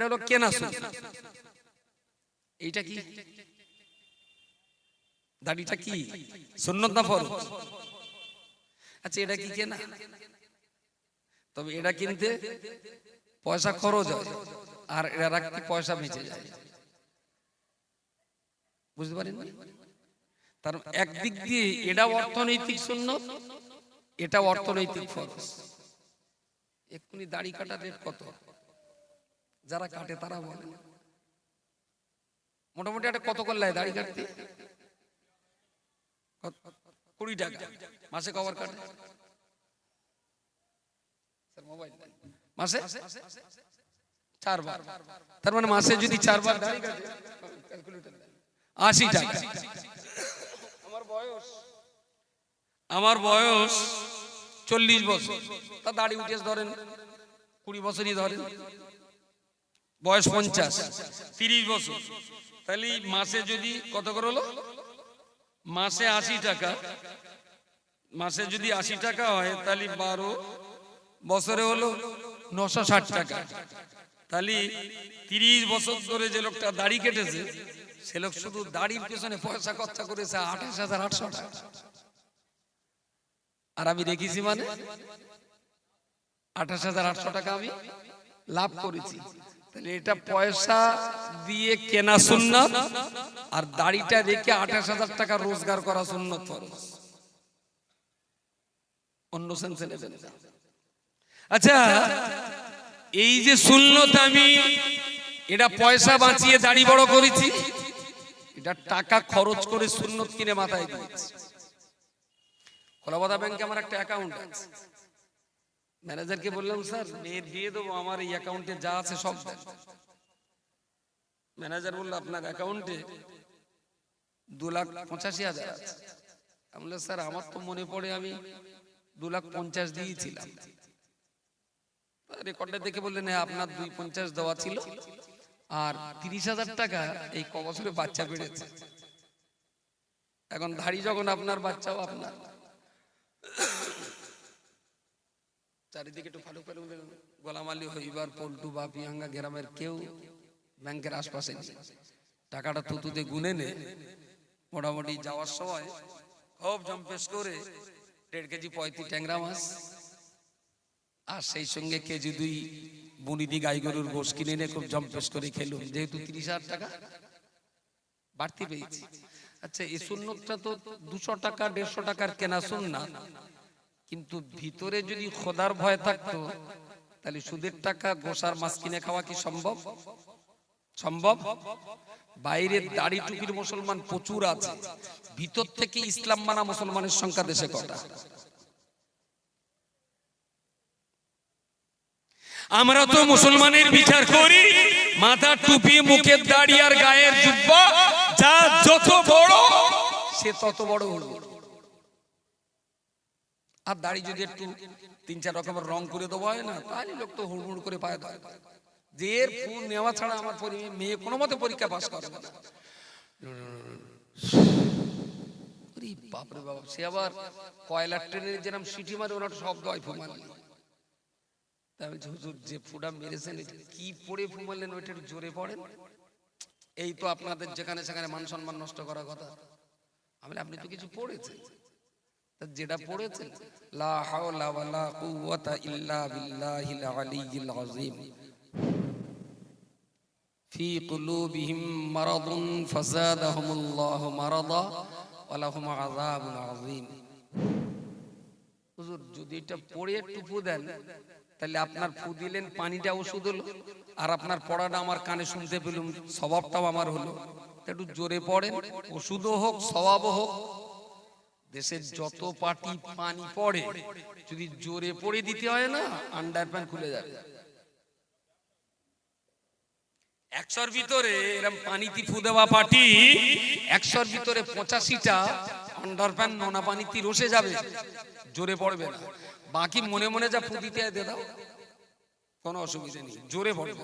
এটা হলো কেনা সুন্নাত এইটা কি? দাড়িটা কি? সুন্নত না ফরজ? আচ্ছা এটা কি কেনা? তবে এটা কিনতে পয়সা খরচ হয়, আর এটা রাখতে পয়সা বেঁচে যায়। বুঝতে পারেন? তার একদিক দিয়ে এটা অর্থনৈতিক সুন্নত, এটা অর্থনৈতিক ফরজ। এক্ষুনি দাড়ি কাটা রেট কত? যারা কাটে তারা বলে। মোটামুটি একটা কত করলে দাড়ি কাটতে? কুড়ি টাকা। মাসে কভার কাটে? মোবাইল মাসে? চারবার। তার মানে মাসে যদি চারবার দাড়ি কাটে ক্যালকুলেটর আশি টাকা। আমার বয়স? আমার বয়স চল্লিশ বছর। তা দাড়ি উঠে ধরেন কুড়ি বছরই ধরেন। বয়স পঞ্চাশ। তিরিশ বছর। তাহলে মাসে যদি কত করে হলো? মাসে আশি টাকা। মাসে যদি আশি টাকা হয় তাহলে বারো বছরে হলো নশো ষাট টাকা। তাহলে তিরিশ বছর ধরে যে লোকটা দাড়ি কেটেছে সে লোক শুধু দাড়ির পেছনে পয়সা খরচা করেছে আঠাশ হাজার আটশো টাকা। আর আমি রেখেছি মানে আঠাশ হাজার আটশো টাকা আমি লাভ করেছি। তাহলে এটা পয়সা দিয়ে কেনা সুন্নত আর দাড়িটা রেখে আঠাশ হাজার টাকা রোজগার করা সুন্নত ফরজ। অন্য সেন্সে আচ্ছা এই যে সুন্নত আমি, এটা পয়সা বাঁচিয়ে দাড়ি বড় করেছি, এটা টাকা খরচ করে সুন্নত কিনে মাথায় দিয়েছি। কলাবাদা ব্যাংকে আমার একটা অ্যাকাউন্ট আছে। ম্যানেজারকে বললাম স্যার মেয়ের দিয়ে দেবো আমার এই অ্যাকাউন্টে যা আছে সব ম্যানেজার বলল আপনার অ্যাকাউন্টে দু লাখ পঁচাশি হাজার আছে। আমি বললাম, স্যার আমার তো মনে পড়ে আমি দু লাখ পঞ্চাশ দিয়েছিলাম। রেকর্ডে দেখে বললেন হ্যাঁ আপনার দুই পঞ্চাশ দেওয়া ছিল আর তিরিশ হাজার টাকা এই ক বছরে বাচ্চা বেড়েছে। এখন ধাড়ি যখন আপনার বাচ্চাও আপনার। চারিদিকে একটু ফালু ফালু গোলাম আলী হইবার পল্টু বা পিয়াঙ্গা গ্রামের কেউ ব্যাংকের আশপাশে টাকাটা তুতুতে গুনে নে। মোটামুটি যাওয়ার সময় খুব জম্পেশ করে দেড় কেজি পঁয়ত্রিশ ট্যাংরা মাছ আর সেই সঙ্গে কেজি দুই বুনিদি গাই গরুর গোশ কিনে এনে খুব জম্পেশ করে খেলুম যেহেতু তিরিশ হাজার টাকা বাড়তি পেয়েছি। আচ্ছা এই সুন্নতটা তো দুশো টাকা, দেড়শো টাকার কেনা সুন্না কিন্তু ভিতরে যদি খোদার ভয় থাকতো, তাহলে সুদের টাকা গোসার মাছ কিনে খাওয়া কি সম্ভব? সম্ভব? বাইরের দাড়ি টুপির মুসলমান প্রচুর আছে। ভিতর থেকে ইসলাম মানা মুসলমানের সংখ্যা দেশে কটা? আমরা তো মুসলমানের বিচার করি মাথা টুপি, মুখের দাড়ি আর গায়ের জুব্বা, যা যত বড়, সে তত বড় হলো। আর দাড়ি যদি একটু তিন চার রকমের রং করে দেওয়া হয় না? তাহলে লোক তো হুড়মুড় করে পায় দেয়। যে এর ফুল নেওয়া ছাড়া আমার মেয়ে কোনো মতে পরীক্ষা পাস করে না। বাপরে বাপ, সে আবার কয়লার ট্রেনের যেরকম সিটি মারে ওরা শব্দ হয় ফুমালি। তা আমি হুজুর, যে ফুটা মেরেছেন কি পড়ে ফুমালেন, ওইটা একটু জোরে পড়েন। এই তো আপনাদের যেখানে সেখানে মান সম্মান নষ্ট করার কথা। আমি আপনি তো কিছু পড়েছেন। যেটা পড়েছেন লা হাওলা কুওয়াতা ইল্লা বিল্লাহিল আলিয়্যিল আযীম। ফি কুলুবিহিম মারাদুন ফাযাদাহুমুল্লাহু মারাদা ওয়া লাহুম আযাবুন আযীম। হুজুর, যদি এটা পড়ে একটু ফু দেন, তাহলে আপনার ফু দিলেন, পানিটা ওষুধ হলো, আর আপনার পড়াটা আমার কানে শুনতে পেলুম, স্বভাবটাও আমার হলো। একটু জোরে পড়েন, ওষুধও হোক, স্বভাবও হোক দেশের যত পার্টি পানি পড়ে যদি জোরে পড়ে দিতে হয় না আন্ডার প্যান্ট খুলে যাবে। একশোর ভিতরে এরকম পানিতে ফু দেওয়া পার্টি একশোর ভিতরে পঁচাশিটা আন্ডার প্যান্ট নোনা পানিতে রসে যাবে জোরে পড়বে না। বাকি মনে মনে যা ফু দিতে দিয়ে দাও কোনো অসুবিধা নেই জোরে পড়বে।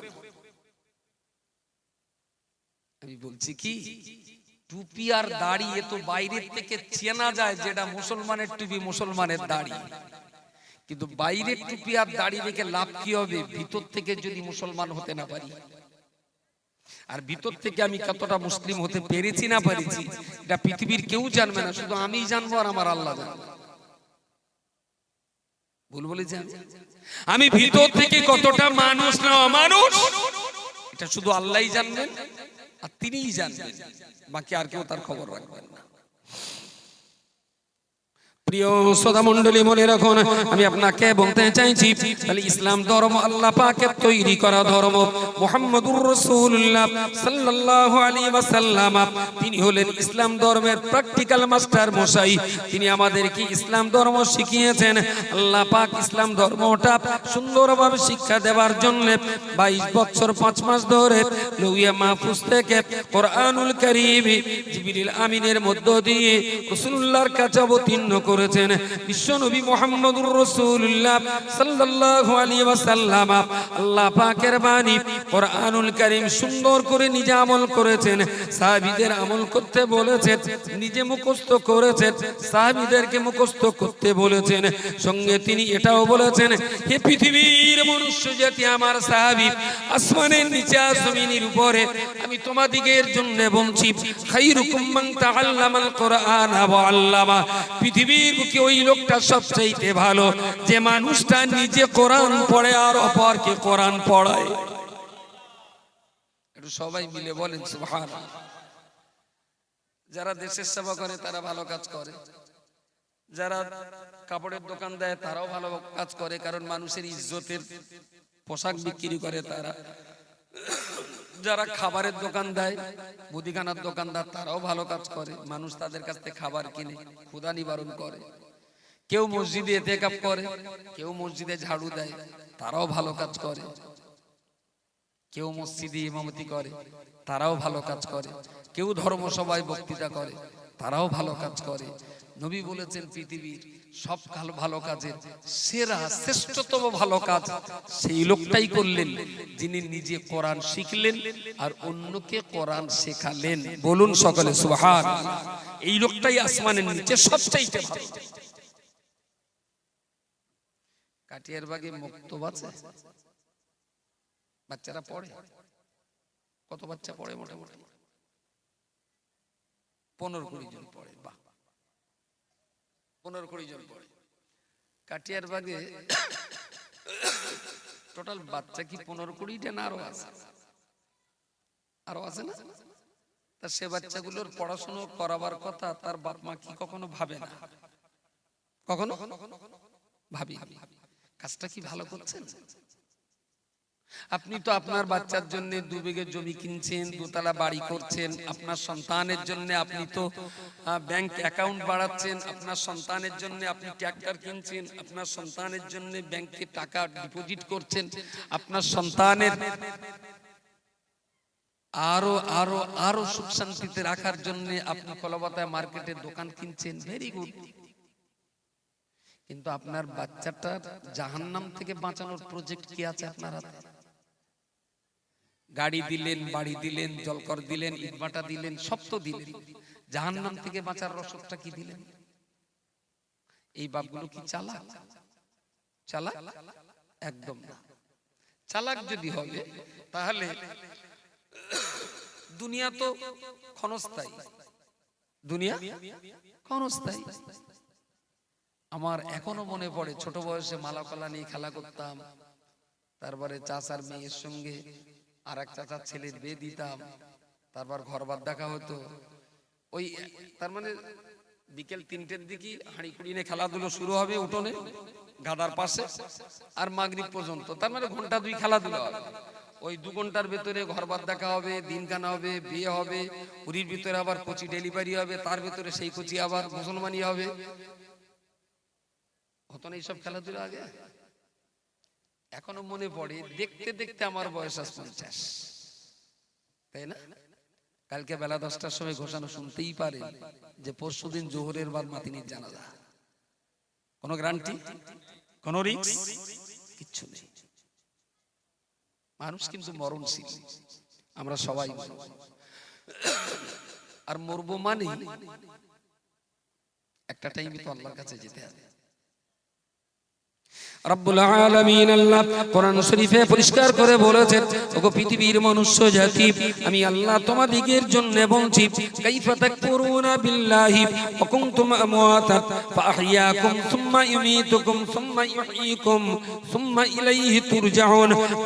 আমি বলছি কি? টুপি আর দাড়ি এ তো বাইরের থেকে চেনা যায় যেটা মুসলমানের টুপি, মুসলমানের দাড়ি। কিন্তু বাইরের টুপি আর দাড়ি রেখে লাভ কি হবে? ভিতর থেকে যদি মুসলমান হতে না পারি। আর ভিতর থেকে আমি কতটা মুসলিম হতে পেরেছি না পেরেছি, এটা পৃথিবীর কেউ জানবে না, শুধু আমিই জানব আর আমার আল্লাহ জানবে। ভুল বলেছি আমি? আমি ভিতর থেকে কতটা মানুষ না অমানুষ? এটা শুধু আল্লাহই জানবেন। আর তিনিই জানবেন বাকি আর কেউ তার খবর রাখবেন না। প্রিয় মন্ডলী মনে রাখুন, আমি আপনাকে বলতে চাইছি, তাহলে ইসলাম ধর্ম আল্লাহ পাকের তৈরি করা ধর্ম। ওয়াসাল্লাম, তিনি হলেন ইসলাম ধর্মের প্র্যাকটিক্যাল মাস্টার মশাই। তিনি আমাদেরকে ইসলাম ধর্ম শিখিয়েছেন। আল্লাহ পাক ইসলাম ধর্মটা সুন্দরভাবে শিক্ষা দেওয়ার জন্য 22 বছর 5 মাস ধরে লৌহিয়া মাহফুজ থেকে আমিনের মধ্য দিয়ে রাসূলুল্লাহর কাছে অবতীর্ণ করেছেন। বিশ্বনবী মুহাম্মদুর রাসূলুল্লাহ সাল্লাল্লাহু আলাইহি ওয়াসাল্লাম আল্লাহ পাকের বাণী কোরআনুল কারীম সুন্দর করে নিজে আমল করেছেন। সাহাবীদের আমল করতে বলেছেন, নিজে মুখস্থ করেছেন, সাহাবীদেরকে মুখস্থ করতে বলেছেন। সঙ্গে তিনি এটাও বলেছেন, হে পৃথিবীর মনুষ্য জাতি, আমার সাহাবী, আসমানের নিচে জমিনের উপরে আমি তোমাদিগের জন্য বলছি, খাইরুকুম কোরআন আল্লামা। পৃথিবীর বুকে ওই লোকটা সবচাইতে ভালো? যে মানুষটা নিজে কোরআন পড়ে আর অপরকে কোরআন পড়ায়। একটু সবাই মিলে বলেন, সুবহানাল্লাহ। যারা দেশের সেবা করে, তারা ভালো কাজ করে। যারা কাপড়ের দোকান দেয়, তারাও ভালো কাজ করে, কারণ মানুষের ইজ্জতের পোশাক বিক্রি করে তারা। যারা খাবারের দোকান দেয়, মুদিখানার দোকানদার তারাও ভালো কাজ করে, মানুষ তাদের কাছ থেকে খাবার কিনে, ক্ষুধা নিবারণ করে। কেউ মসজিদে এতেকাপ করে, কেউ মসজিদে ঝাড়ু দেয়, তারাও ভালো কাজ করে। কেউ মসজিদে ইমামতি করে, তারাও ভালো কাজ করে। কেউ ধর্মসভায় বক্তৃতা করে, তারাও ভালো কাজ করে। নবী বলেছেন পৃথিবীর সব ভালো ভালো কাজের সেরা শ্রেষ্ঠতম ভালো কাজ সেই লোকটাই করলেন যিনি নিজে কোরআন শিখলেন আর অন্যকে কোরআন শেখালেন। বলুন সকলে সুবহান। এই লোকটাই আসমানের নিচে সবচাইতে ভালো। কাটিয়ার বাগে মুক্তব আছে? বাচ্চারা পড়ে? কত বাচ্চা পড়ে মোটামুটি? পনেরো কুড়ি জন পড়ে বাহ। পনেরো কুড়ি জন পড়ে। কাটিয়ার বাগে টোটাল বাচ্চা কি পনেরো কুড়িটা না আরও আছে? আরও আছে না? তা সে বাচ্চাগুলোর পড়াশুনো করাবার কথা তার বাপ মা কি কখনো ভাবে না? কখনো? ভাবি। কাজটা কি ভালো করছেন? আপনি তো আপনার বাচ্চার জন্য দু বিঘে জমি কিনছেন, দোতলা বাড়ি করছেন, আপনার সন্তানের জন্য আপনি তো ব্যাংক অ্যাকাউন্ট বাড়াচ্ছেন, আপনার সন্তানের জন্য আপনি ট্র্যাক্টর কিনছেন, আপনার সন্তানের জন্য ব্যাংকে টাকা ডিপোজিট করছেন, আপনার সন্তানের আরও আরও আরও সুখ শান্তিতে রাখার জন্য আপনি কলকাতায় মার্কেটে দোকান কিনছেন ভেরি গুড কিন্তু আপনার বাচ্চাটার জাহান্নাম থেকে বাঁচানোর প্রজেক্ট কি আছে আপনার হাতে? গাড়ি দিলেন, বাড়ি দিলেন, জলকর দিলেন, ইটভাটা দিলেন, সব তো দিলেন। জাহান্নাম থেকে বাঁচার রসদটা কি দিলেন? এই বাপগুলো কি চালাক? চালাক? একদম না। চালাক যদি হবে, তাহলে দুনিয়া তো ক্ষণস্থায়ী। দুনিয়া ক্ষণস্থায়ী। আমার এখনও মনে পড়ে, ছোট বয়সে মালা কলা নিয়ে খেলা করতাম। তারপরে চাচার মেয়ের সঙ্গে আর এক চাচার ছেলের বিয়ে দিতাম, তারপর ঘর ঘরবার দেখা হতো। ওই, তার মানে বিকেল তিনটের দিকে হাঁড়ি কুড়ি নিয়ে খেলাধুলো শুরু হবে উঠোনে, গাদার পাশে, আর মাগরিব পর্যন্ত। তার মানে ঘণ্টা দুই খেলাধুলো হবে। ওই দু ঘণ্টার ভেতরে ঘর ঘরবার দেখা হবে দিন কানা হবে, বিয়ে হবে উরির ভিতরে আবার কচি ডেলিভারি হবে, তার ভেতরে সেই কচি আবার মুসলমানি হবে। হতো না এইসব খেলাধুলা আগে? এখনও মনে পড়ে দেখতে দেখতে আমার বয়স আজ পঞ্চাশ। তাই না? কালকে বেলা দশটার সময় ঘোষণা শুনতেই পারে যে পরশু দিন জোহরের বাদ মাতিনির জানাজা। কোন গ্রান্টি কোন রিক্স কিচ্ছু নেই। মানুষ কিন্তু মরণশীল। আমরা সবাই আর মরবো মানে একটা টাইমে তো আল্লাহর কাছে যেতে হবে। পরিষ্কার করে বলেছেন পৃথিবীর আমি আল্লাহ তোমাদিগের জন্য সুম্মা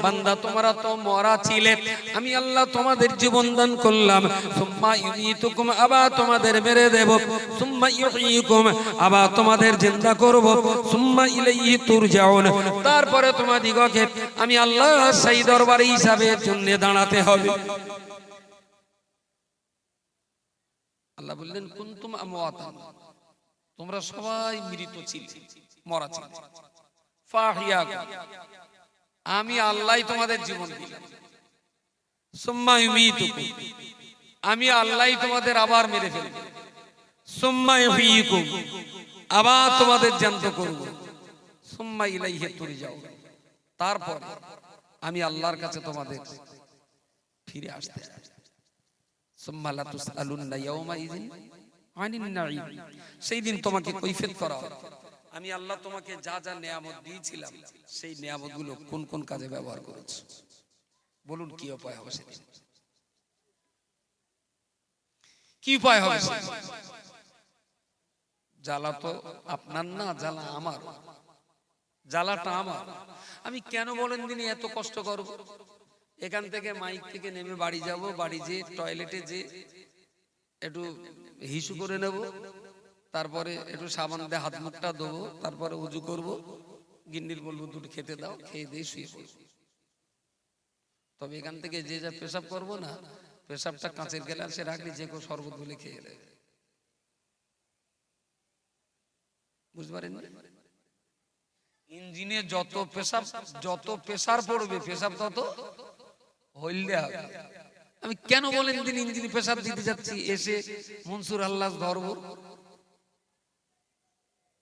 বান্দা, তোমরা তো মরা ছিলে, আমি আল্লাহ তোমাদের জীবন দান করলাম, সুম্মা ইউমীতুকুম, আবার তোমাদের মেরে দেব, সুম্মা ইউহয়িকুম আবার তোমাদের জিন্দা করব, সুম্মা ইলাইহি তুরজাউন। তারপরে তোমাদিগকে আমি আল্লাহ সেই দরবারে হিসাবের জন্য দাঁড়াতে হবে। আল্লাহ বললেন, কুনতুম আমওয়াতান। তোমরা সবাই মৃত ছিলে, মরা ছিলে। আমি আল্লাহই তোমাদের জীবন দিলাম। আমি আল্লাহই তোমাদের আবার মেরে ফেলব। সুম্মা আবার তোমাদের জ্যান্ত করব। সুম্মা তুরজাউ তারপর আমি আল্লাহর কাছে তোমাদের ফিরে আসতে সেই দিন তোমাকে কৈফিয়ত করা আমি আল্লাহ তোমাকে যা যা নিয়ামত দিয়েছিলাম, সেই নিয়ামতগুলো কোন কোন কাজে ব্যবহার করেছ? বলুন, কি উপায় হবে সেদিন? কি উপায় হবে জ্বালা তো আপনার না, জ্বালা আমার। জ্বালাটা আমার। আমি কেন বলেন দিনই এত কষ্ট করব? এখান থেকে মাইক থেকে নেমে বাড়ি যাব বাড়ি যে টয়লেটে যে একটু হিসু করে নেব। তারপরে একটু সাবান দিয়ে হাত মুখটা দেবো তারপরে উজু করব। গিন্নির বলব দুটো খেতে দাও খেয়ে দিয়ে শুয়ে পড়ব তবে এখান থেকে যে যা পেশাব করব না পেশাবটা কাঁচের গ্লাসে রাখলে যে কেউ শরবত বলে খেয়ে দেবে বুঝতে পারেন ইঞ্জিনে যত পেশাব, যত প্রেসার পড়বে, পেশাব তত হইলে হবে। আমি কেন বলেন দিন ইঞ্জিনে পেশাব দিতে যাচ্ছি? এসে মনসুর আল্লাহ ধরবো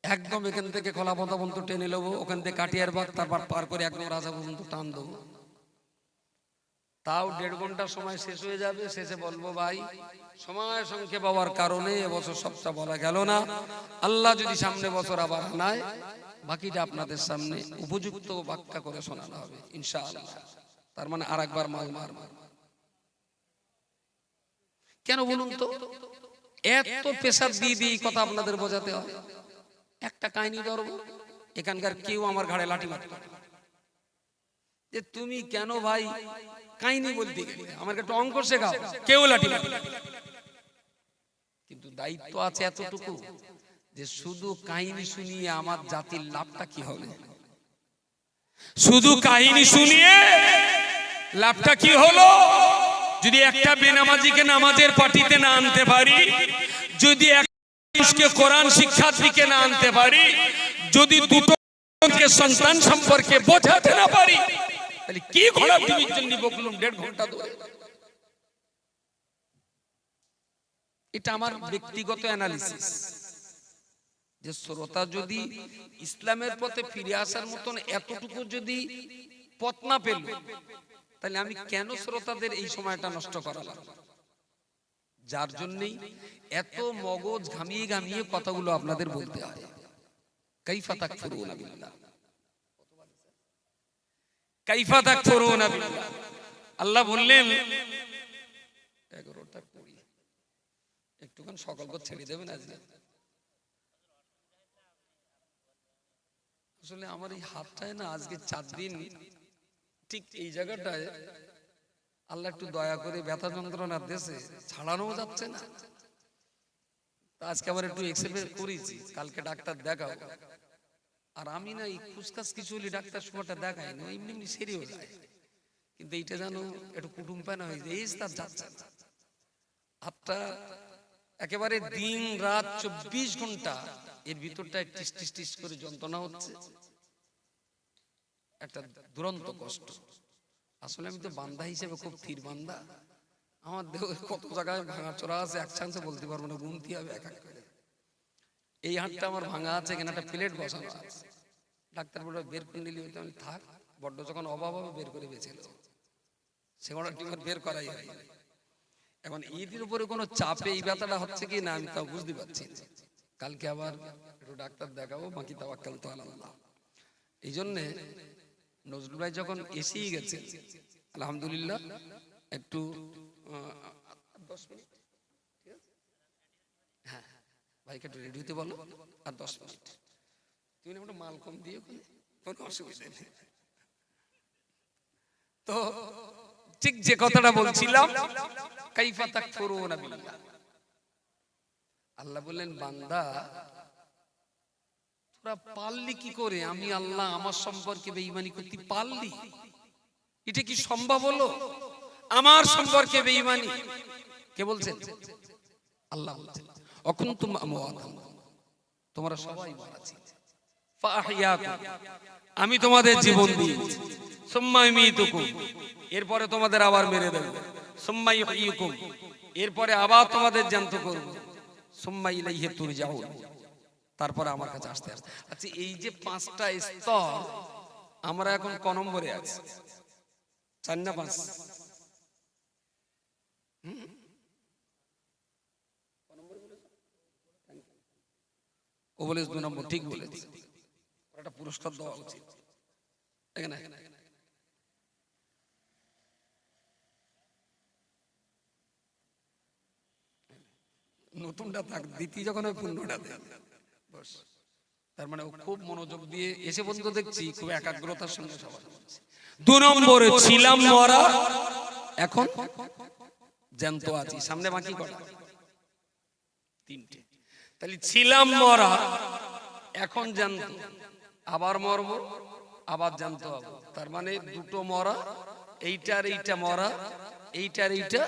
একদম এখান থেকে খোলা পর্যন্ত টেনে নেব, ওখান থেকে কাটিয়ার বাগ তারপর পার করে একদম রাজা পর্যন্ত টান দেবো। তাও দেড় ঘণ্টা সময় শেষ হয়ে যাবে, শেষে বলব, ভাই, সময় সংক্ষেপ হওয়ার কারণে এবছর সবটা বলা গেল না। আল্লাহ যদি সামনে বছর আবার আনায় বাকিটা আপনাদের সামনে উপযুক্ত ব্যাখ্যা করে শোনানো হবে, ইনশাআল্লাহ। তার মানে আর একবার মাল মার। কেন বলুন তো? এত পেশাব দিয়ে দিয়ে কথা আপনাদের বোঝাতে হয়। একটা কাহিনী ধরবো, এখানকার কেউ আমার ঘাড়ে লাঠি মারতে যে তুমি কেন ভাই কাহিনী বলতে গেলে? আমাকে একটু অঙ্ক শেখাও। কেউ লাঠি। কিন্তু দায়িত্ব আছে এতটুকু। যে শুধু কাহিনী শুনিয়ে আমার জাতির লাভটা কি হবে? শুধু কাহিনী শুনিয়ে লাভটা কি হলো? যদি একটা বেনামাজিকে নামাজের পার্টিতে না আনতে পারি যদি এক মানুষকে কোরআন শিক্ষার দিকে না আনতে পারি যদি দুটো সন্তান সম্পর্কে বোঝাতে না পারি তাহলে কি ঘোড়া টিভির জন্য বকলুম দেড় ঘণ্টা ধরে। এটা আমার ব্যক্তিগত অ্যানালিসিস যে শ্রোতা যদি ইসলামের পথে ফিরে আসার মতন এতটুকু যদি পথ না পেল, তাহলে আমি কেন শ্রোতাদের এই সময়টা নষ্ট করালাম? যার জন্যই এত মগজ ঘামিয়ে ঘামিয়ে কথাগুলো আপনাদের বলতে হয়। কাইফা বিল্লাহ। আল্লাহ বললেন, এগারোটা কুড়ি। একটুখান সকাল ছেড়ে দেবেন আজকে? আসলে আমার এই হাতটায় না আজকে চার দিন ঠিক এই জায়গাটায় আল্লাহ একটু দয়া করে ব্যথা যন্ত্রণার দেশে ছাড়ানো যাচ্ছে না। আজকে আবার একটু করেছি, কালকে ডাক্তার দেখাও। আর আমি না এই খুসখাস কিছু হলে ডাক্তার সময়টা দেখাই না, এমনি এমনি সেরেও যায়। কিন্তু এইটা যেন একটু কুটুম পায়না হয়ে যায়, এই তার যাচ্ছে হাতটা একেবারে দিন, রাত, চব্বিশ ঘণ্টা এর ভিতরটা টিস টিস টিস করে যন্ত্রণা হচ্ছে। একটা দুরন্ত কষ্ট। আসলে আমি তো বান্দা হিসেবে খুব থির বান্দা। আমার দেহ কত জায়গায় ভাঙা চোরা আছে এক চান্সে বলতে পারব না গুনতি হবে এক এক করে। এই হাতটা আমার ভাঙা আছে এখানে একটা প্লেট বসানো আছে। ডাক্তার বলে বের করে নিলি হয়তো আমি থাক। বড্ড যখন অভাব হবে বের করে বেঁচে সেগুলো টিমার বের করাই হয়। এখন ঈদের উপরে কোনো চাপে এই ব্যথাটা হচ্ছে কি না আমি তাও বুঝতে পারছি না। কালকে আবার একটু ডাক্তার দেখাবো, বাকি তাওয়াক্কাল তো আল্লাহ এই জন্যে নজরুল ভাই যখন এসেই গেছে, আলহামদুলিল্লাহ, একটু দশ মিনিট হ্যাঁ ভাইকে একটু রেডি হতে বলো, আর দশ মিনিট। তুমি না মাল কম দিয়ে কোনো অসুবিধা নেই। তো ঠিক যে কথাটা বলছিলাম, কাইফা তাকফুরুনা বিল্লাহ। আল্লাহ বললেন, বান্দা, তোরা পারলি কি করে? আমি আল্লাহ আমার সম্পর্কে বেঈমানি করতে পারলি। এটা কি সম্ভব হলো? আমার সম্পর্কে বেঈমানি। কে বলছেন? আল্লাহ বলছেন আমওয়াতান তোমরা সবাই মারা আমি তোমাদের জীবন দিয়েছি। সুম্মা ইমিতুকুম এরপরে তোমাদের আবার মেরে দেব। সুম্মা ইহয়িকুম এরপরে আবার তোমাদের জ্যান্ত করব। সুম্মা ইলাইহি তুরজাউন। তারপরে আমার কাছে আসতে আসতে আচ্ছা এই যে পাঁচটা স্তর, আমরা এখন ক নম্বরে আছি? চার না পাঁচ? ও বলে দু নম্বর, ঠিক বলেছে। একটা পুরস্কার দেওয়া উচিত। নতুনটা থাক, দ্বিতীয় যখন ওই পূর্ণটা দেয়। বস। তার মানে ও খুব মনোযোগ দিয়ে এসে পর্যন্ত দেখছি, খুব একাগ্রতার সঙ্গে সবার দু নম্বরে ছিলাম মরা, এখন জ্যান্ত আছি। সামনে বাকি কটা? তিনটে। তাহলে ছিলাম মরা, এখন জ্যান্ত। আবার মরবো, আবার জ্যান্ত হব। তার মানে দুটো মরা এইটার এইটা মরা এইটার এইটা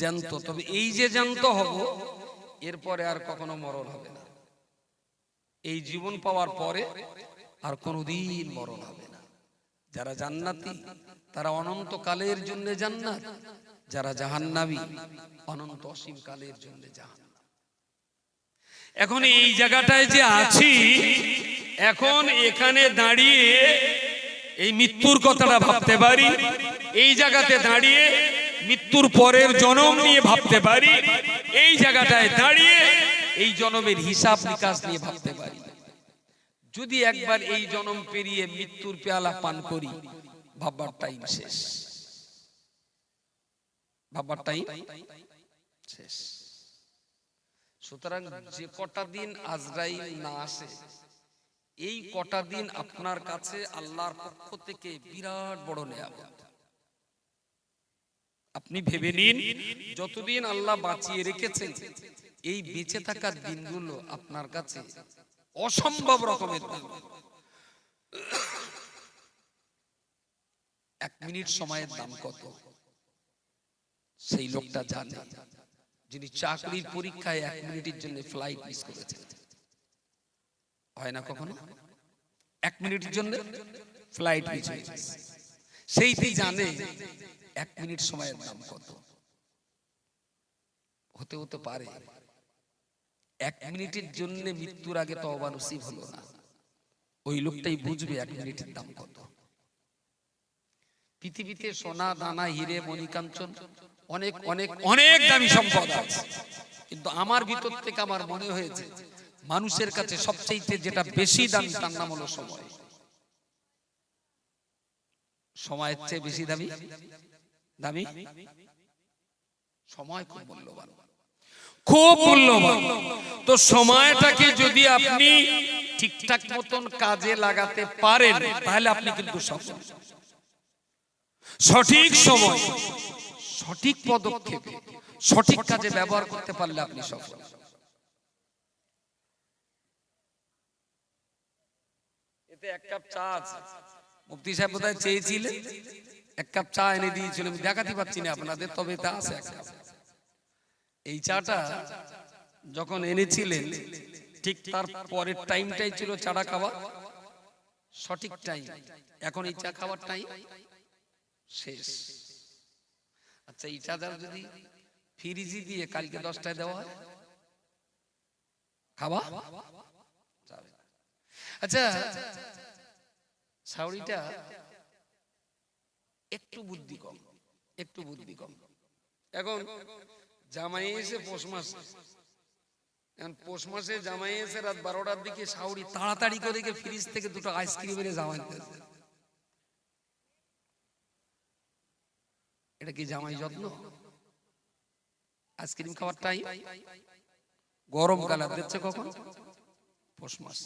জ্যান্ত। তবে এই যে জ্যান্ত হব এরপরে আর কখনো মরণ হবে না। এই জীবন পাওয়ার পরে আর কোনোদিন মরণ হবে না। যারা জান্নাতি তারা অনন্ত কালের জন্য জান্নাত। যারা জাহান্নাবী অনন্ত অসীম কালের জন্য জাহান্নাম। এখন এই জায়গাটায় যে আছি এখন এখানে দাঁড়িয়ে এই মৃত্যুর কথাটা ভাবতে পারি। এই জায়গাতে দাঁড়িয়ে মৃত্যুর পরের জনম নিয়ে ভাবতে পারি, এই জায়গাটায় দাঁড়িয়ে এই জনমের হিসাব নিকাশ নিয়ে ভাবতে পারি। যদি একবার এই জনম পেরিয়ে মৃত্যুর পেয়ালা পান করি, ভাববার টাইম শেষ। ভাববার টাইম শেষ। সুতরাং যে কটা দিন আজরাইল না আসে, এই কটা দিন আপনার কাছে আল্লাহর পক্ষ থেকে বিরাট বড় নেয়ামত। আপনি ভেবে নিন, যতদিন আল্লাহ বাঁচিয়ে রেখেছেন, এই বেঁচে থাকার দিনগুলো আপনার কাছে অসম্ভব রকমের এক মিনিট সময়ের দাম কত? সেই লোকটা জানে, যিনি চাকরির পরীক্ষায় এক মিনিটের জন্য ফ্লাইট মিস করেছেন। হয় না কখনো? এক মিনিটের জন্য ফ্লাইট মিস সেইটি জানে এক মিনিট সময়ের দাম কত? হতে হতে পারে। এক মিনিটের জন্য মৃত্যুর আগে তো অবানসিব হলো না। ওই লোকটাই বুঝবে এক মিনিটের দাম কত। পৃথিবীতে সোনা, দানা, হিরে, মণিকাঞ্চন অনেক অনেক অনেক দামি সম্পদ আছে। কিন্তু আমার ভিতর থেকে আমার মনে হয়েছে, মানুষের কাছে সবচেয়ে যেটা বেশি দামি তার নাম হলো সময়। সময়ের চেয়ে বেশি দামি? দামি? সময় খুব মূল্যবান। খুব মূল্যবান। তো সময়টাকে যদি আপনি ঠিকঠাক মতন কাজে লাগাতে পারেন তাহলে আপনি কিন্তু সফল। সঠিক সময় সঠিক পদক্ষেপে সঠিক কাজে ব্যবহার করতে পারলে আপনি সফল। এতে এক কাপ চা আছে। মুফতি সাহেব বোধহয় চেয়েছিলেন? এক কাপ চা এনে দিয়েছিলেন আমি দেখাতে পাচ্ছি না আপনাদের, তবে তা আছে এই চাটা যখন এনেছিলেন ঠিক তার পরের টাইমটাই ছিল চাটা খাওয়া। সঠিক টাইম এখন এই চা খাওয়ার টাইম শেষ। আচ্ছা এই চাদর যদি ফ্রিজি দিয়ে কালকে দশটায় দেওয়া হয়, খাওয়া? আচ্ছা সাউরিটা একটু বুদ্ধি কম, একটু বুদ্ধি কম। এখন জামাই এসে পৌষ পৌষ মাসে জামাই এসে রাত বারোটার দিকে সাউরি তাড়াতাড়ি করে ফ্রিজ থেকে দুটো আইসক্রিম এনে জামাই এটা কি জামাই যত্ন? আইসক্রিম খাওয়ার গরমকালে দিচ্ছে কখন? পৌষ মাস।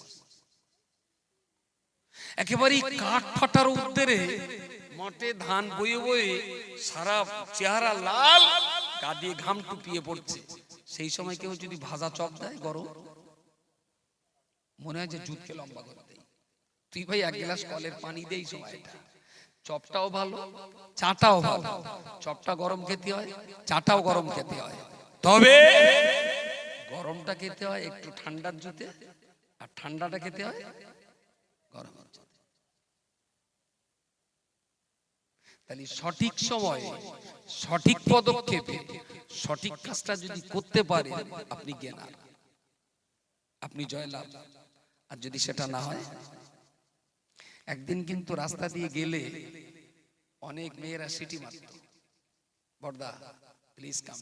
একেবারেই কাঠ ফাটার উদ্দেরে মটে ধান বয়ে বয়ে সারা চেহারা লাল, গা দিয়ে ঘাম টুপিয়ে পড়ছে। সেই সময় কেউ যদি ভাজা চপ দেয় গরম, মনে হয় যে জুতকে লম্বা করে দেয় তুই ভাই এক গ্লাস কলের পানি দেই সময়টা চপটাও ভালো, চাটাও ভালো। চপটা গরম খেতে হয়, চাটাও গরম খেতে হয়। তবে গরমটা খেতে হয় একটু ঠান্ডার জুতে, আর ঠান্ডাটা খেতে হয় গরমের জুতে। তাহলে সঠিক সময়ে, সঠিক পদক্ষেপে, সঠিক কাজটা যদি করতে পারে, আপনি জ্ঞান আপনি জয়লাভ। আর যদি সেটা না হয়, একদিন কিন্তু রাস্তা দিয়ে গেলে অনেক মেয়েরা সিটি মারত। Borda please come